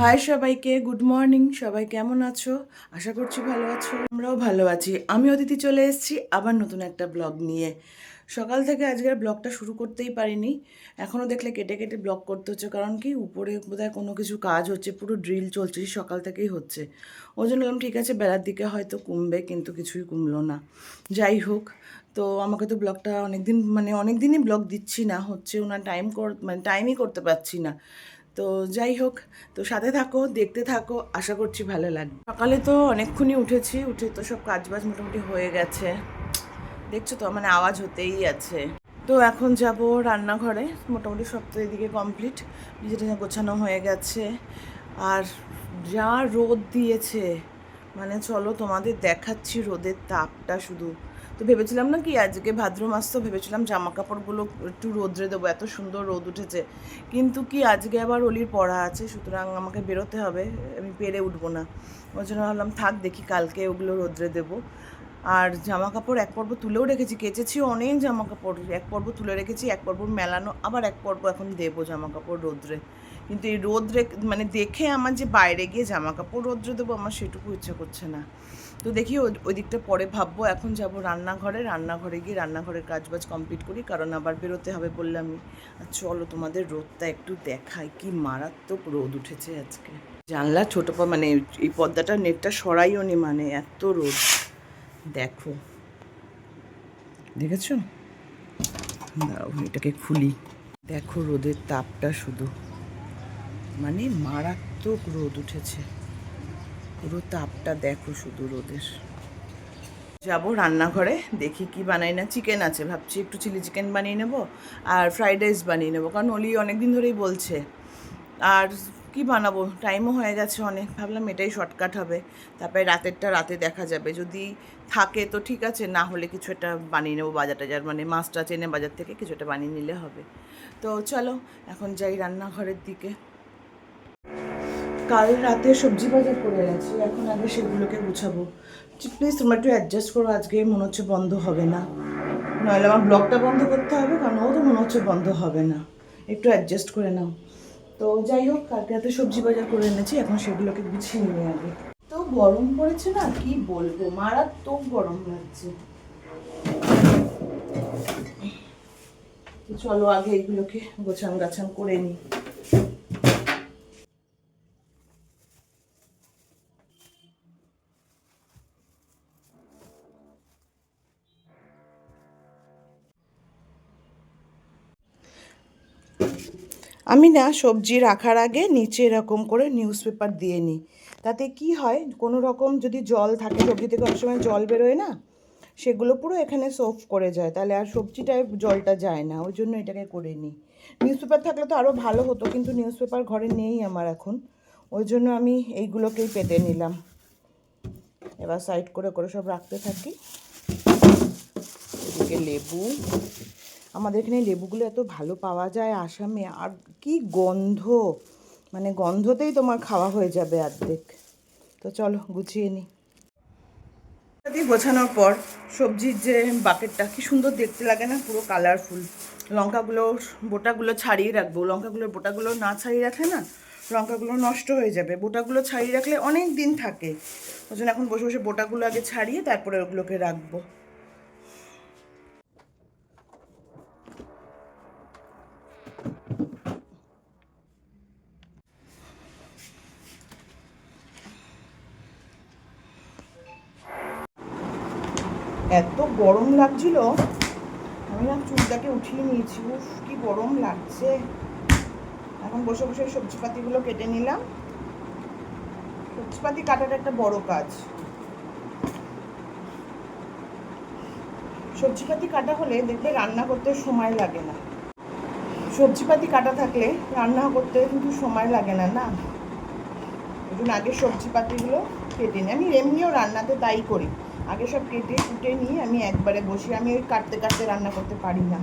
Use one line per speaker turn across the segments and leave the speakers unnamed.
High সবাইকে good morning সবাই কেমন আছো? আশা করছি ভালো আছো। আমরাও ভালো আছি। আমি অদিতি চলে এসেছি আবার নতুন একটা ব্লগ নিয়ে। সকাল থেকে আজকের ব্লগটা শুরু করতেই পারিনি। এখনও দেখলে কেটে কেটে ব্লগ করতে হচ্ছে, কারণ কি উপরে বোধহয় কোনো কিছু কাজ হচ্ছে, পুরো ড্রিল চলছে সকাল থেকেই হচ্ছে। ওই জন্য বললাম ঠিক আছে, বেলার দিকে হয়তো কমবে, কিন্তু কিছুই কমলো না। যাই হোক, তো আমাকে তো ব্লগটা অনেক দিন মানে অনেক দিনই ব্লগ দিচ্ছি না, হচ্ছে ওনার টাইম মানে টাইমই করতে পারছি না। তো যাই হোক, তো সাথে থাকো, দেখতে থাকো, আশা করছি ভালো লাগবে। সকালে তো অনেকক্ষণই উঠেছি, উঠে তো সব কাজবাজ মোটামুটি হয়ে গেছে। দেখছ তো মানে আওয়াজ হতেই আছে। তো এখন যাব রান্নাঘরে, মোটামুটি সব তো এদিকে কমপ্লিট নিজেটা গোছানো হয়ে গেছে। আর যা রোদ দিয়েছে মানে চলো তোমাদের দেখাচ্ছি রোদের তাপটা শুধু। তো ভেবেছিলাম না কি আজকে ভাদ্র মাস, তো ভেবেছিলাম জামা কাপড়গুলো একটু রোদ্রে দেবো, এত সুন্দর রোদ উঠেছে। কিন্তু কি আজকে আবার অলির পড়া আছে, সুতরাং আমাকে বেরোতে হবে, আমি পেরে উঠবো না। ওই জন্য ভাবলাম, থাক দেখি কালকে ওগুলো রোদ্রে দেবো। আর জামা কাপড় এক পর্ব তুলেও রেখেছি, কেচেছি অনেক জামা কাপড় এক পর্ব তুলে রেখেছি, এক পর্ব মেলানো, আবার এক পর্ব এখন দেবো জামা কাপড় রোদ্রে। কিন্তু এই রোদ্রে মানে দেখে আমার যে বাইরে গিয়ে জামা কাপড় রোদ্রে দেবো, আমার সেটুকু ইচ্ছে করছে না। তো দেখি ওই- দিকটা পরে ভাববো, এখন যাব রান্নাঘরে রান্নাঘরে গিয়ে রান্নাঘরের কাজবাজ কমপ্লিট করি, কারণ আবার বেরোতে হবে বললামই আর চলো তোমাদের রোদটা একটু দেখাই, কি মারাত্মক রোদ উঠেছে আজকে। জানলা ছোটো মানে এই পর্দাটা নেটটা সরাইও নি মানে এত রোদ। দেখো। দেখেছ? এটাকে খুলি। দেখো রোদের তাপটা শুধু। মানে মারাত্মক রোদ উঠেছে। পুরো তাপটা দেখো শুধু রোদের। যাব রান্নাঘরে, দেখি কি বানাই না। চিকেন আছে, ভাবছি একটু চিলি চিকেন বানিয়ে নেব আর ফ্রাইড রাইস বানিয়ে নেব। কারণ অলি অনেক দিন ধরেই বলছে। আর কি বানাবো? টাইমও হয়ে গেছে অনেক। ভাবলাম এটাই শর্টকাট হবে। তারপরে রাতেরটা রাতে দেখা যাবে। যদি থাকে তো ঠিক আছে, না হলে কিছু একটা বানিয়ে নেব বাজার টাজার। মানে মাছটা চেনে বাজার থেকে কিছু একটা বানিয়ে নিলে হবে। তো চলো, এখন যাই রান্নাঘরের দিকে। কাল রাতে সবজি বাজার করে গেছি এখন আগে সেগুলোকে গুছাবো। প্লিজ তোমরা একটু অ্যাডজাস্ট করো, আজকে মনে হচ্ছে বন্ধ হবে না। নইলে আমার ব্লগটা বন্ধ করতে হবে, কারণ ও তো মনে হচ্ছে বন্ধ হবে না। একটু অ্যাডজাস্ট করে নাও। তো যাই হোক, কালকে রাতে সবজি বাজার করে এনেছি, এখন সেগুলোকে গুছিয়ে নিয়ে আগে। তো গরম পড়েছে না, কি বলব? মারাত্মক গরম লাগছে। চলো আগে এগুলোকে গোছান গাছান করে নিই। আমি না সবজি রাখার আগে নিচে এরকম করে নিউজ পেপার দিয়ে নিই। তাতে কি হয়, কোনো রকম যদি জল থাকে, সবজি থেকে অনেক সময় জল বেরোয় না, সেগুলো পুরো এখানে সোফ করে যায়। তাহলে আর সবজিটায় জলটা যায় না, ওই জন্য এটাকে করে নিই। নিউজ পেপার থাকলে তো আরও ভালো হতো, কিন্তু নিউজ পেপার ঘরে নেই আমার এখন। ওই জন্য আমি এইগুলোকেই পেতে নিলাম। এবার সাইড করে করে সব রাখতে থাকি। এদিকে লেবু। আমাদের এখানে লেবুগুলো এত ভালো পাওয়া যায় আসামে, আর কি গন্ধ! মানে গন্ধতেই তোমার খাওয়া হয়ে যাবে অর্ধেক। তো চলো, গুছিয়ে নিই গোছানোর পর সবজির যে বাকেটটা, কি সুন্দর দেখতে লাগে না? পুরো কালারফুল লঙ্কাগুলো, বোটাগুলো ছাড়িয়ে রাখব। লঙ্কাগুলোর বোটাগুলো না ছাড়িয়ে রাখলে না লঙ্কাগুলো নষ্ট হয়ে যাবে। বোটাগুলো ছাড়িয়ে রাখলে অনেক দিন থাকে। ওই জন্য এখন বসে বসে বোটাগুলো আগে ছাড়িয়ে তারপরে ওগুলোকে রাখব। এত গরম লাগছিল। আমি না চুলটাকে উঠিয়ে নিয়েছি। উফ, কি গরম লাগছে। এখন বসে বসে সবজিপাতিগুলো কেটে নিলাম। সবজিপাতি কাটাটা একটা বড় কাজ। সবজিপাতি কাটা হলে দেখবে রান্না করতে সময় লাগে না। সবজিপাতি কাটা থাকলে রান্না করতে কিন্তু সময় লাগে না না? জন্য আগে সবজিপাতিগুলো কেটে নিই। আমি এমনিও রান্নাতে তাই করি। আগে সব কেটে কুটে নিয়ে আমি একবারে বসি, আমি ওই কাটতে কাটতে রান্না করতে পারি না।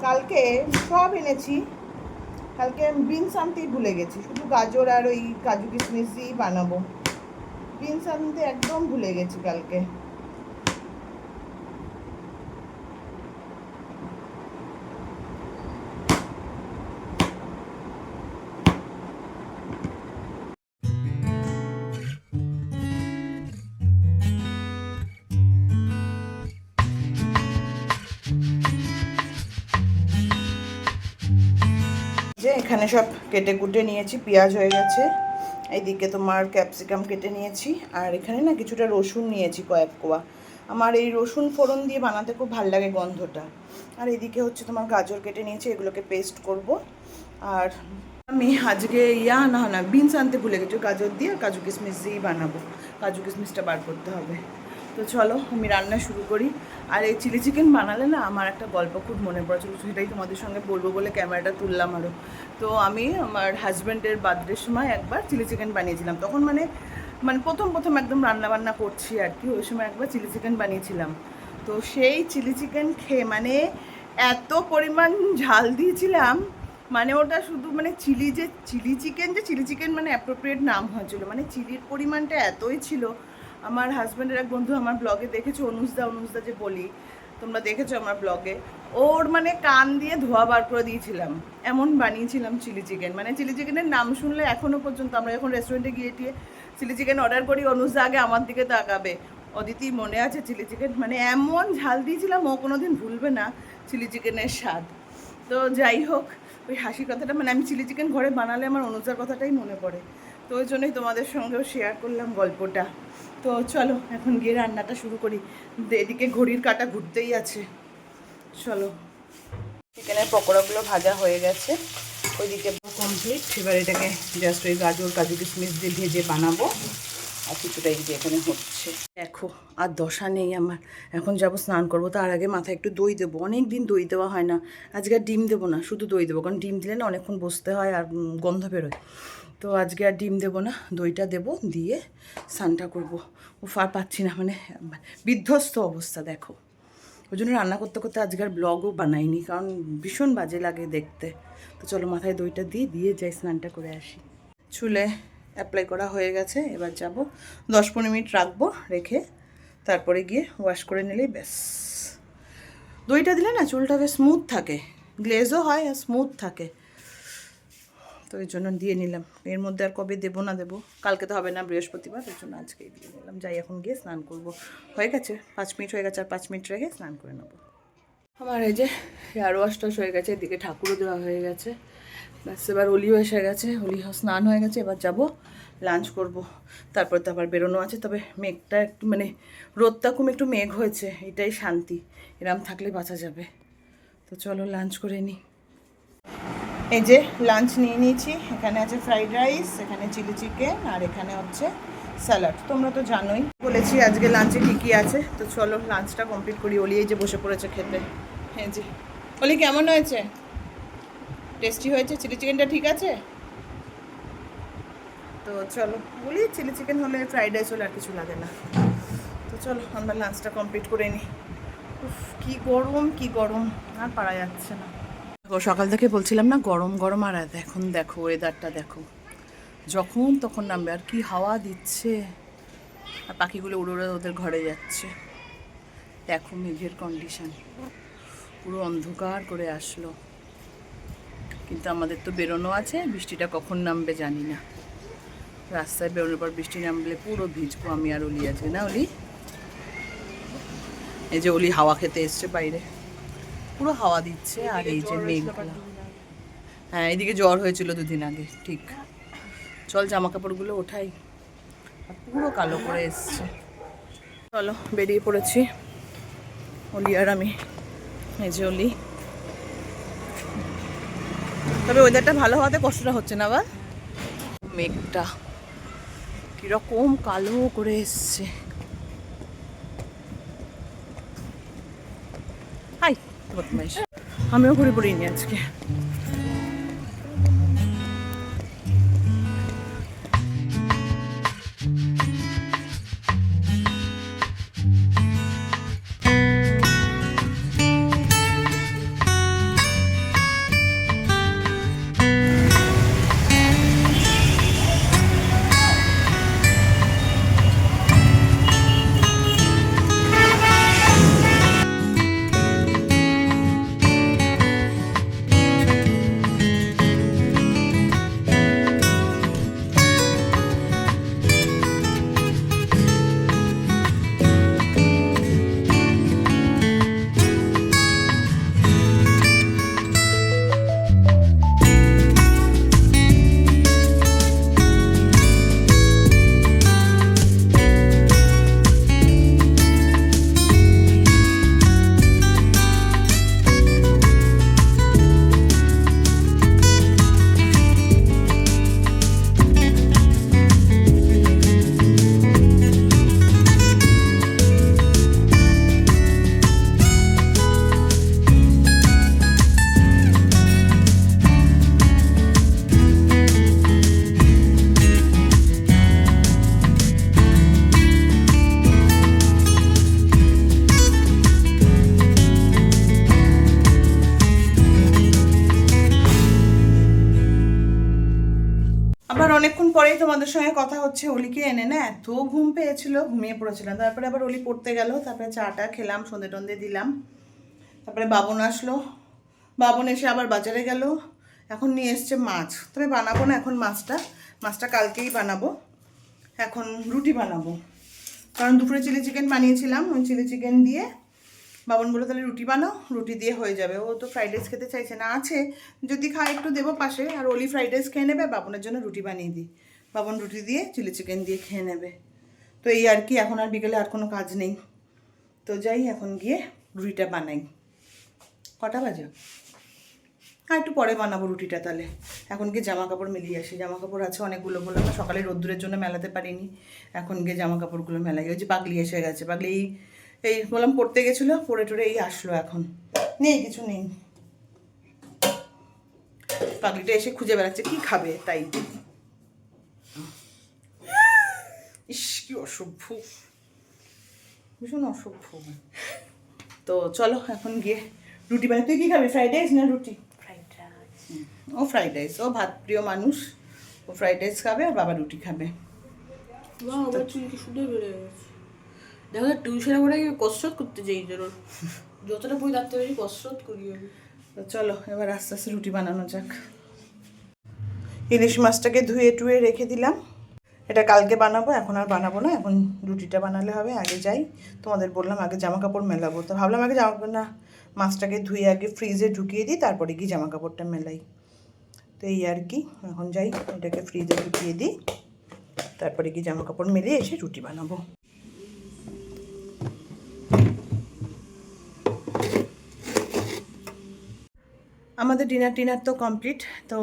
কালকে সব এনেছি। কালকে বিনস আনতেই ভুলে গেছি। শুধু গাজর আর ওই কাজু কিশমিশ দিয়েই বানাবো। বিনস আনতে একদম ভুলে গেছি কালকে। এখানে সব কেটে কুটে নিয়েছি, পেঁয়াজ হয়ে গেছে। এইদিকে তোমার ক্যাপসিকাম কেটে নিয়েছি, আর এখানে না কিছুটা রসুন নিয়েছি, কয়েক কোয়া। আমার এই রসুন ফোড়ন দিয়ে বানাতে খুব ভালো লাগে গন্ধটা। আর এদিকে হচ্ছে তোমার গাজর কেটে নিয়েছি, এগুলোকে পেস্ট করব। আর আমি আজকে ইয়া, না না বিনস আনতে ভুলে গেছি গাজর দিয়ে কাজু কিশমিশ দিয়েই বানাবো। কাজু কিশমিশটা বার করতে হবে। তো চলো, আমি রান্না শুরু করি। আর এই চিলি চিকেন বানালে না আমার একটা গল্প খুব মনে পড়েছিল সেটাই তোমাদের সঙ্গে বলব বলে ক্যামেরাটা তুললাম আরও তো আমি আমার হাজব্যান্ডের বার্থডের সময় একবার চিলি চিকেন বানিয়েছিলাম। তখন মানে মানে প্রথম প্রথম একদম রান্না বান্না করছি আর কি, ওই সময় একবার চিলি চিকেন বানিয়েছিলাম। তো সেই চিলি চিকেন খেয়ে মানে এত পরিমাণ ঝাল দিয়েছিলাম মানে ওটা শুধু মানে চিলি যে, চিলি চিকেন যে, চিলি চিকেন মানে অ্যাপ্রোপ্রিয়েট নাম হয়েছিল। মানে চিলির পরিমাণটা এতই ছিল আমার হাজব্যান্ডের এক বন্ধু আমার ব্লগে দেখেছ, অনুজদা অনুজদা যে বলি, তোমরা দেখেছ আমার ব্লগে ওর মানে কান দিয়ে ধোয়া বার করে দিয়েছিলাম। এমন বানিয়েছিলাম চিলি চিকেন মানে চিলি চিকেনের নাম শুনলে এখনও পর্যন্ত আমরা যখন রেস্টুরেন্টে গিয়ে টিয়ে চিলি চিকেন অর্ডার করি, অনুজদা আগে আমার দিকে তাকাবে। অদিতি, মনে আছে চিলি চিকেন মানে এমন ঝাল দিয়েছিলাম, ও কোনো দিন ভুলবে না চিলি চিকেনের স্বাদ। তো যাই হোক, ওই হাসি কথাটা মানে আমি চিলি চিকেন ঘরে বানালে আমার অনুজার কথাটাই মনে পড়ে। তো ওই জন্যই তোমাদের সঙ্গেও শেয়ার করলাম গল্পটা। তো চলো, এখন গিয়ে রান্নাটা শুরু করি। এদিকে ঘড়ির কাটা ঘুরতেই আছে। চলো। চিকেনের পকোড়াগুলো ভাজা হয়ে গেছে। ওইদিকে কমপ্লিট এবার এটাকে জাস্ট ওই গাজর, কাজু কিশমিশ দিয়ে ভেজে বানাবো। আর কিছুটা যে এখানে হচ্ছে। দেখো, আর দশা নেই আমার। এখন যাব স্নান করব। তার আগে মাথায় একটু দই দেবো। অনেক দিন দই দেওয়া হয় না। আজকে ডিম দেবো না, শুধু দই দেবো। কারণ ডিম দিলে না অনেকক্ষণ বসতে হয় আর গন্ধ বেরোয়। তো আজকে আর ডিম দেবো না, দইটা দেবো, দিয়ে স্নানটা করব। ও ফার পাচ্ছি না মানে বিধ্বস্ত অবস্থা, দেখো। ওই জন্য রান্না করতে করতে আজকে আর ব্লগও বানাইনি, কারণ ভীষণ বাজে লাগে দেখতে। তো চলো মাথায় দইটা দিয়ে দিয়ে যাই স্নানটা করে আসি। চুলে অ্যাপ্লাই করা হয়ে গেছে, এবার যাব। দশ পনেরো মিনিট রাখব, রেখে তারপরে গিয়ে ওয়াশ করে নিলেই ব্যাস। দইটা দিলে না চুলটা বেশ স্মুথ থাকে। গ্লেজও হয় আর স্মুথ থাকে। তো এই জন্য দিয়ে নিলাম। এর মধ্যে আর কবে দেবো না দেবো? কালকে তো হবে না বৃহস্পতিবার, এর জন্য আজকেই দিয়ে নিলাম। যাই, এখন গিয়ে স্নান করব। হয়ে গেছে? পাঁচ মিনিট হয়ে গেছে, আর পাঁচ মিনিট রেখে স্নান করে নেব। আমার এই যে হেয়ার ওয়াশ টাশ হয়ে গেছে, এদিকে ঠাকুরও দেওয়া হয়ে গেছে। ব্যাস, এবার অলিও এসে গেছে, অলি স্নান হয়ে গেছে, এবার যাব, লাঞ্চ করব। তারপর তো আবার বেরোনো আছে, তবে মেঘটা একটু মানে রোদটা খুব একটু মেঘ হয়েছে, এটাই শান্তি। এরম থাকলে বাঁচা যাবে। তো চলো, লাঞ্চ করে নিই এই যে লাঞ্চ নিয়ে নিয়েছি এখানে আছে ফ্রাইড রাইস এখানে চিলি চিকেন আর এখানে হচ্ছে স্যালাড তোমরা তো জানোই বলেছি আজকে লাঞ্চে কী কী আছে। তো চলো লাঞ্চটা কমপ্লিট করি ওলি এই যে বসে পড়েছে খেতে। হ্যাঁ জি। ওলি কেমন হয়েছে? টেস্টি হয়েছে? চিলি চিকেনটা ঠিক আছে? তো চলো বলি চিলি চিকেন হলে ফ্রাইড রাইস হলে আর কিছু লাগে না। তো চলো আমরা লাঞ্চটা কমপ্লিট করে নিই উফ, কি গরম কী গরম আর পারা যাচ্ছে না। সকাল থেকে বলছিলাম না, গরম গরম, আর এখন দেখো ওয়েদারটা দেখো। যখন তখন নামবে, আর কি হাওয়া দিচ্ছে। আর পাখিগুলো উড়ে উড়ে ওদের ঘরে যাচ্ছে। দেখো মেঘের কন্ডিশন পুরো অন্ধকার করে আসলো। কিন্তু আমাদের তো বেরোনো আছে, বৃষ্টিটা কখন নামবে জানি না। রাস্তায় বেরোনোর পর বৃষ্টি নামলে পুরো ভিজবো আমি আর অলি আজকে না অলি? এই যে অলি হাওয়া খেতে এসছে বাইরে। পুরো হাওয়া দিচ্ছে আর এই যে মেঘগুলো হ্যাঁ এদিকে জ্বর হয়েছিল দুদিন আগে ঠিক। চল জামা কাপড়গুলো ওঠাই। পুরো কালো করে এসছে। চলো বেরিয়ে পড়েছি। অলি আর আমি। এই যে অলি। তবে ওয়েদারটা ভালো হওয়াতে কষ্টটা হচ্ছে না আবার মেঘটা। কীরকম কালো করে এসছে হাই বদমাইশ। আমিও ঘুরে পড়িনি আজকে। পরেই তোমাদের সঙ্গে কথা হচ্ছে অলিকে এনে না, এত ঘুম পেয়েছিল, ঘুমিয়ে পড়েছিলাম তারপরে আবার অলি পড়তে গেল, তারপরে চাটা খেলাম, সন্ধে টন্ধে দিলাম। তারপরে বাবন আসলো। বাবন এসে আবার বাজারে গেল। এখন নিয়ে এসছে মাছ। তবে বানাবো না এখন মাছটা। মাছটা কালকেই বানাবো। এখন রুটি বানাবো। কারণ দুপুরে চিলি চিকেন বানিয়েছিলাম, ওই চিলি চিকেন দিয়ে বাবন বলে তাহলে রুটি বানাও, রুটি দিয়ে হয়ে যাবে। ও তো ফ্রাইড রাইস খেতে চাইছে না, আছে। যদি খায় একটু দেবো পাশে, আর ওলি ফ্রাইড রাইস খেয়ে নেবে, বাবনের জন্য রুটি বানিয়ে দিই। বাবন রুটি দিয়ে চিলি চিকেন দিয়ে খেয়ে নেবে। তো এই আর কি, এখন আর বিকেলে আর কোনো কাজ নেই। তো যাই, এখন গিয়ে রুটিটা বানাই। কটা বাজে? হ্যাঁ একটু পরে বানাবো রুটিটা তাহলে। এখন গিয়ে জামা কাপড় মিলিয়ে আসি। জামা কাপড় আছে অনেকগুলো না, সকালে রোদ্দুরের জন্য মেলাতে পারিনি। এখন গিয়ে জামা কাপড়গুলো মেলাই। ওই যে পাগলি এসে গেছে। পাগলি এই বললাম পড়তে গেছিল পড়ে টড়ে এই আসলো এখন। নেই কিছু নেই। পাগলিটা এসে খুঁজে বেড়াচ্ছে কি খাবে তাই? ইস কি অসভ্য। ভীষণ অসভ্য। তো চলো এখন গিয়ে রুটি বানাই। তুই কি খাবি ফ্রাইড রাইস না রুটি?
ফ্রাইড রাইস
ও ফ্রাইড রাইস ও ভাত প্রিয় মানুষ। ও ফ্রাইড রাইস খাবে আর বাবা রুটি খাবে।
বাহ আমার চুল কি সুন্দর বেড়ে গেছে। দেখো টিউশনে পড়ে গিয়ে কসরত করতে যাই তোর যতটা বই রাখতে পারি কসরত করি
তো চলো, এবার আস্তে আস্তে রুটি বানানো যাক। ইলিশ মাছটাকে ধুয়ে টুয়ে রেখে দিলাম। এটা কালকে বানাবো, এখন আর বানাবো না, এখন রুটিটা বানালে হবে, আগে যাই। তোমাদের বললাম আগে জামা কাপড় মেলাবো, তো ভাবলাম আগে জামা না, মাছটাকে ধুয়ে আগে ফ্রিজে ঢুকিয়ে দিই, তারপরে কি জামা কাপড়টা মেলাই। তো এই আর কি, এখন যাই, এটাকে ফ্রিজে ঢুকিয়ে দিই, তারপরে কি জামা কাপড় মেলে এসে রুটি বানাবো। আমাদের ডিনার টিনার তো কমপ্লিট তো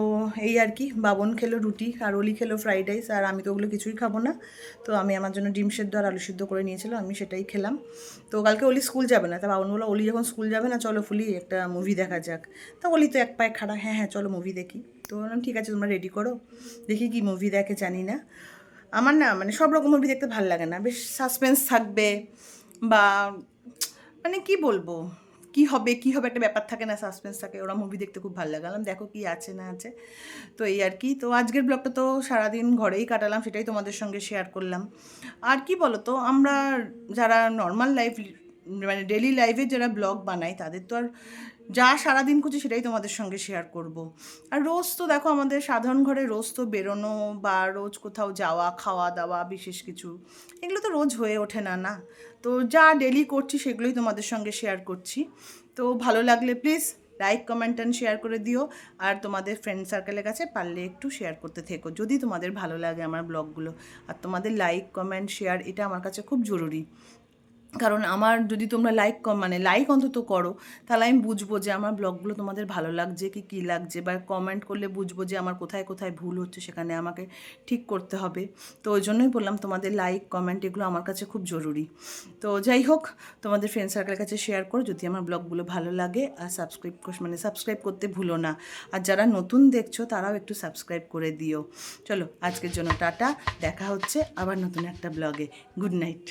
এই আর কি, বাবন খেলো রুটি, আর অলি খেলো ফ্রাইড রাইস আর আমি তো ওগুলো কিছুই খাব না। তো আমি আমার জন্য ডিম সেদ্ধ আর আলু সিদ্ধ করে নিয়েছিলাম আমি সেটাই খেলাম। তো কালকে অলি স্কুল যাবে না, তা বাবন বলো অলি যখন স্কুল যাবে না, চলো ফুলি একটা মুভি দেখা যাক। তা অলি তো এক পায়ে খাড়া হ্যাঁ হ্যাঁ চলো মুভি দেখি। তো বললাম, ঠিক আছে, তোমরা রেডি করো, দেখি কি মুভি দেখে, জানি না। আমার না মানে সব রকম মুভি দেখতে ভালো লাগে না, বেশ সাসপেন্স থাকবে, বা মানে কি বলব? কি হবে কি হবে একটা ব্যাপার থাকে না সাসপেন্স থাকে। ওরা মুভি দেখতে খুব ভালো লাগালাম দেখো কি আছে না আছে। তো এই আর কি। তো আজকের ব্লগটা তো সারাদিন ঘরেই কাটালাম, সেটাই তোমাদের সঙ্গে শেয়ার করলাম। আর কি বলো তো আমরা যারা নর্মাল লাইফ মানে ডেলি লাইফে যারা ব্লগ বানাই তাদের তো আর যা সারাদিন করছি সেটাই তোমাদের সঙ্গে শেয়ার করব। আর রোজ তো দেখো আমাদের সাধারণ ঘরে রোজ তো বেরোনো বা রোজ কোথাও যাওয়া, খাওয়া দাওয়া বিশেষ কিছু, এগুলো তো রোজ হয়ে ওঠে না না? তো যা ডেলি করছি সেগুলোই তোমাদের সঙ্গে শেয়ার করছি। তো ভালো লাগলে please like comment and share করে দিও। আর তোমাদের ফ্রেন্ড সার্কেলের কাছে পারলে একটু শেয়ার করতে থেকো, যদি তোমাদের ভালো লাগে আমার ব্লগগুলো আর তোমাদের লাইক কমেন্ট শেয়ার এটা আমার কাছে খুব জরুরি। কারণ আমার যদি তোমরা লাইক মানে লাইক অন্তত করো, তাহলে আমি বুঝব যে আমার ব্লগগুলো তোমাদের ভালো লাগছে কি, কী লাগছে। বা কমেন্ট করলে বুঝব যে আমার কোথায় কোথায় ভুল হচ্ছে, সেখানে আমাকে ঠিক করতে হবে। তো ওই জন্যই বললাম তোমাদের লাইক কমেন্ট এগুলো আমার কাছে খুব জরুরি। তো যাই হোক, তোমাদের ফ্রেন্ড সার্কেলের কাছে শেয়ার করো যদি আমার ব্লগগুলো ভালো লাগে। আর সাবস্ক্রাইব মানে সাবস্ক্রাইব করতে ভুলো না। আর যারা নতুন দেখছ, তারাও একটু সাবস্ক্রাইব করে দিও। চলো, আজকের জন্য টাটা। দেখা হচ্ছে আবার নতুন একটা ব্লগে। Good night